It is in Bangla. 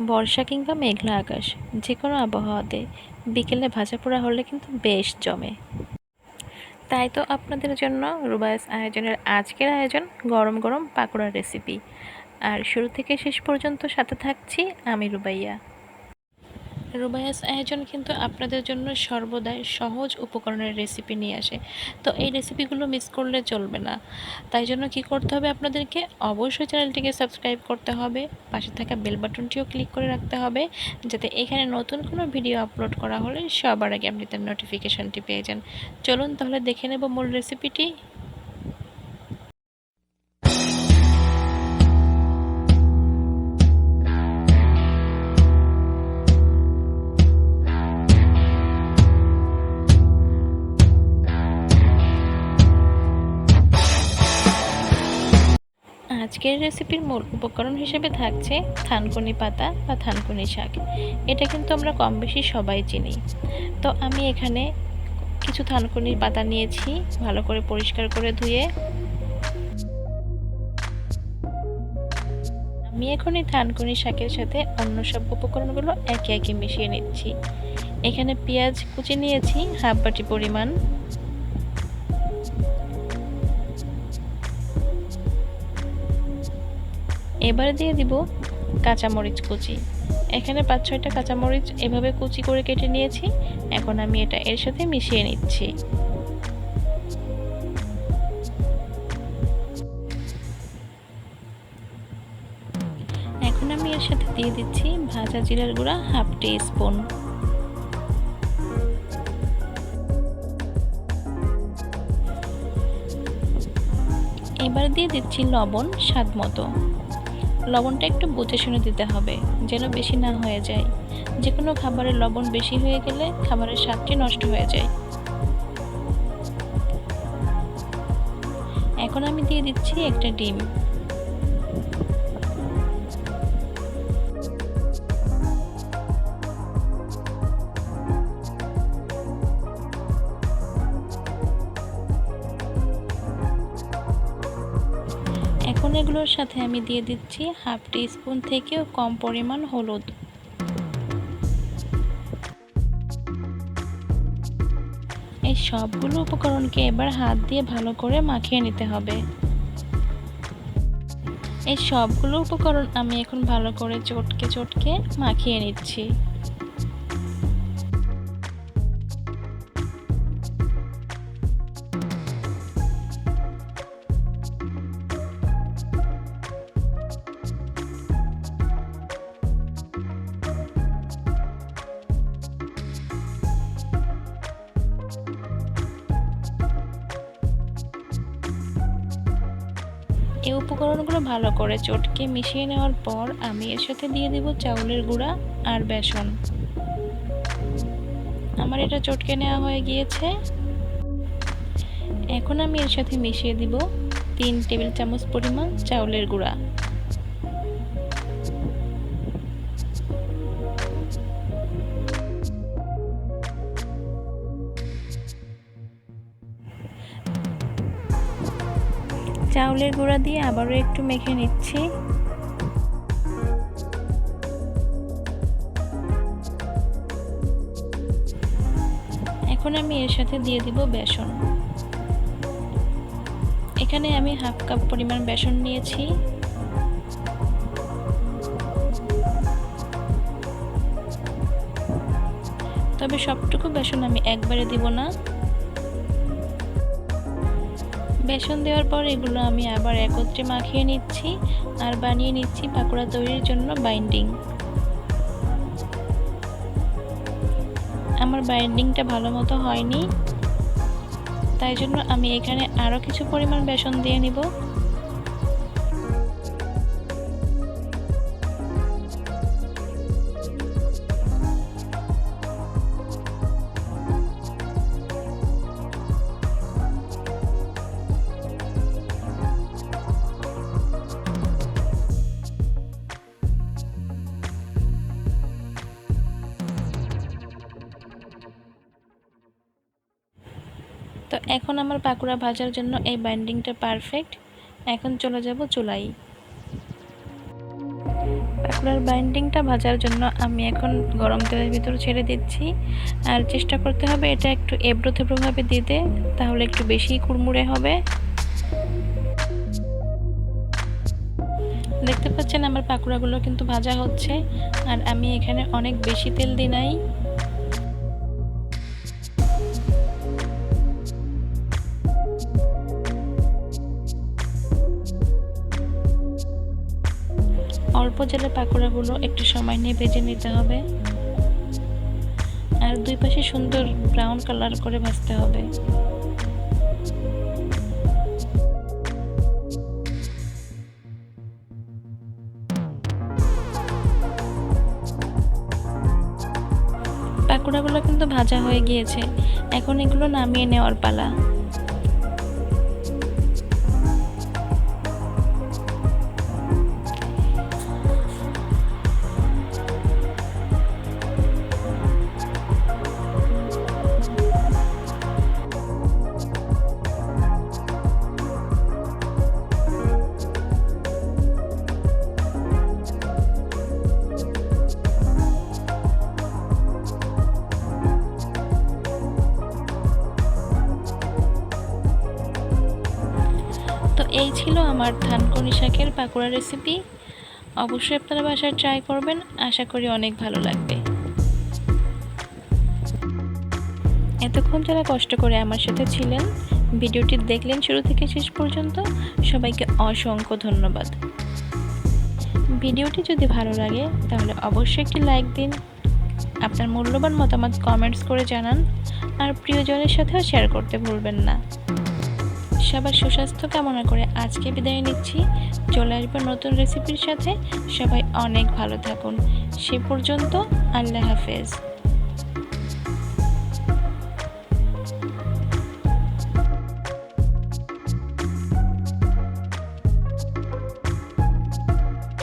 বর্ষা কিংবা মেঘলা আকাশ যে কোনো আবহাওয়াতে। বিকেলে ভাজা পোড়া হলে কিন্তু বেশ জমে। তাই তো আপনাদের জন্য রুবায়স আয়োজনের আজকের আয়োজন গরম গরম পাকোড়ার রেসিপি আর শুরু থেকে শেষ পর্যন্ত সাথে থাকছি আমি রুবাইয়া। রুবায়াস আয়োজন কিন্তু আপনাদের জন্য সর্বদাই সহজ উপকরণের রেসিপি নিয়ে আসে। তো এই রেসিপিগুলো মিস করলে চলবে না। তাই জন্য কি করতে হবে আপনাদেরকে? অবশ্যই চ্যানেলটিকে সাবস্ক্রাইব করতে হবে। পাশে থাকা বেল বাটনটিও ক্লিক করে রাখতে হবে। যাতে এখানে নতুন কোনো ভিডিও আপলোড করা হলে সবার আগে আপনি তার নোটিফিকেশানটি পেয়ে যান। চলুন তাহলে দেখে নেব মূল রেসিপিটি আজকের রেসিপির মূল উপকরণ হিসেবে থাকছে থানকুনি পাতা বা থানকুনি শাক। এটা কিন্তু আমরা কম বেশি সবাই চিনি। তো আমি এখানে কিছু থানকুনির পাতা নিয়েছি, ভালো করে পরিষ্কার করে ধুয়ে। আমি এখন এই থানকুনি শাকের সাথে অন্য সব উপকরণগুলো একে একে মিশিয়ে নিচ্ছি। এখানে পেঁয়াজ কুচি নিয়েছি, হাফ বাটি পরিমাণ। এবার দিয়ে দিব কাঁচামরিচ কুচি। এখানে পাঁচ, ছয়টা কাঁচামরিচ এভাবে কুচি করে কেটে নিয়েছি। এখন আমি এটা এর সাথে মিশিয়ে নিচ্ছি। এখন আমি এর সাথে দিয়ে দিচ্ছি ভাজা জিরার গুঁড়া হাফ টি স্পুন এবার দিয়ে দিচ্ছি লবণ স্বাদ মতো। লবণটা একটু বুঝে শুনে দিতে হবে, যেন বেশি না হয়ে যায়। যে কোনো খাবারে লবণ বেশি হয়ে গেলে খাবারের স্বাদটি নষ্ট হয়ে যায়। এখন আমি দিয়ে দিচ্ছি একটা ডিম। এগুলোর সাথে আমি দিয়ে দিচ্ছি হাফ টি স্পুন থেকেও কম পরিমাণ হলুদ। এই সবগুলো উপকরণকে এবার হাত দিয়ে ভালো করে মাখিয়ে নিতে হবে। এই সবগুলো উপকরণ আমি এখন ভালো করে চটকে চটকে মাখিয়ে নিচ্ছি। এই উপকরণগুলো ভালো করে চটকে মিশিয়ে নেওয়ার পর আমি এর সাথে দিয়ে দেব চাউলের গুঁড়া আর বেসন। আমার এটা চটকে নেওয়া হয়ে গিয়েছে। এখন আমি এর সাথে মিশিয়ে দিব তিন টেবিল চামচ পরিমাণ চাউলের গুঁড়া। চাউলের গুঁড়া দিয়ে আবারও একটু মেখে নিচ্ছি। এখন আমি এর সাথে দিয়ে দিব বেসন। এখানে আমি হাফ কাপ পরিমাণ বেসন নিয়েছি। তবে সবটুকু বেসন আমি একবারে দিব না। বেসন দেওয়ার পর এগুলো আমি আবার একত্রে মাখিয়ে নিচ্ছি আর বানিয়ে নিচ্ছি পাকোড়া তৈরির জন্য বাইন্ডিং। আমার বাইন্ডিংটা ভালো মতো হয়নি, তাই জন্য আমি এখানে আরও কিছু পরিমাণ বেসন দিয়ে নিব। তো এখন আমার পাকোড়া ভাজার জন্য এই বাইন্ডিংটা পারফেক্ট এখন চলে যাব চুলাই। পাকুড়ার বাইন্ডিংটা ভাজার জন্য আমি এখন গরম তেলের ভিতর ছেড়ে দিচ্ছি। আর চেষ্টা করতে হবে এটা একটু এবড়ো থেবড়োভাবে দিতে, তাহলে একটু বেশি কুড়মুড়ে হবে। দেখতে পাচ্ছেন আমার পাকুড়াগুলো কিন্তু ভাজা হচ্ছে, আর আমি এখানে অনেক বেশি তেল দিই নাই। অল্প জেলে পাকোড়াগুলো একটু সময় নিয়ে ভেজে নিতে হবে। আর দুই পাশে সুন্দর ব্রাউন কালার করে ভাজতে হবে। পাকোড়াগুলো কিন্তু ভাজা হয়ে গিয়েছে। এখন এগুলো নামিয়ে নেওয়ার পালা। এই ছিল আমার ধানকনি শাকের পাকোড়া রেসিপি অবশ্যই আপনারা বাসায় ট্রাই করবেন, আশা করি অনেক ভালো লাগবে। এতক্ষণ যারা কষ্ট করে আমার সাথে ছিলেন, ভিডিওটি দেখলেন শুরু থেকে শেষ পর্যন্ত, সবাইকে অসংখ্য ধন্যবাদ। ভিডিওটি যদি ভালো লাগে, তাহলে অবশ্যই একটি লাইক দিন। আপনার মূল্যবান মতামত কমেন্টস করে জানান, আর প্রিয়জনের সাথেও শেয়ার করতে ভুলবেন না। সবার সুস্বাস্থ্য কামনা করে আজকে বিদায় নিচ্ছি। চলে আসব নতুন রেসিপির সাথে। সবাই অনেক ভালো থাকুন। সে পর্যন্ত আল্লাহ হাফেজ।